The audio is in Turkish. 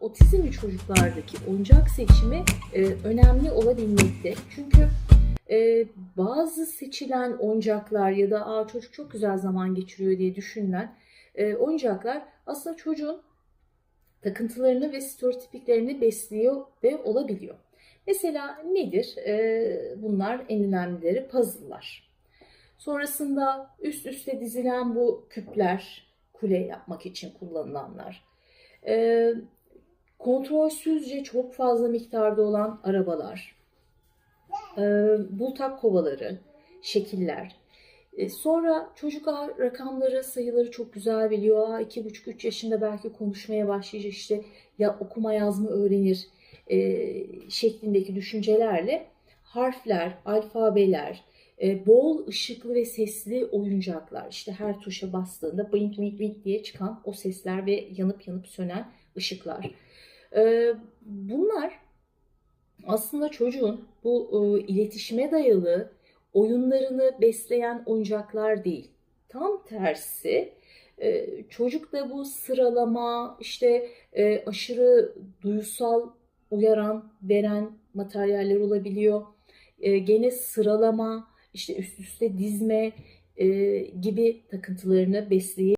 otizmli çocuklardaki oyuncak seçimi e, önemli olabilmekte. Çünkü e, bazı seçilen oyuncaklar ya da Aa, çocuk çok güzel zaman geçiriyor diye düşünülen e, oyuncaklar aslında çocuğun takıntılarını ve stereotipiklerini besliyor ve olabiliyor. Mesela nedir? E, bunlar en önemlileri puzzle'lar. Sonrasında üst üste dizilen bu küpler, kule yapmak için kullanılanlar. E, kontrolsüzce çok fazla miktarda olan arabalar, e, bultak kovaları, şekiller. E, sonra çocuk rakamları, sayıları çok güzel biliyor. Aa, iki buçuk, üç yaşında belki konuşmaya başlayacak işte ya okuma yazma öğrenir e, şeklindeki düşüncelerle harfler, alfabeler, e, bol ışıklı ve sesli oyuncaklar. işte her tuşa bastığında blink blink blink diye çıkan o sesler ve yanıp yanıp sönen ışıklar. E, bunlar aslında çocuğun bu e, iletişime dayalı oyunlarını besleyen oyuncaklar değil. Tam tersi e, çocukta bu sıralama işte e, aşırı duysal uyaran veren materyaller olabiliyor. E, gene sıralama işte üst üste dizme e, gibi takıntılarını besleyebiliyor.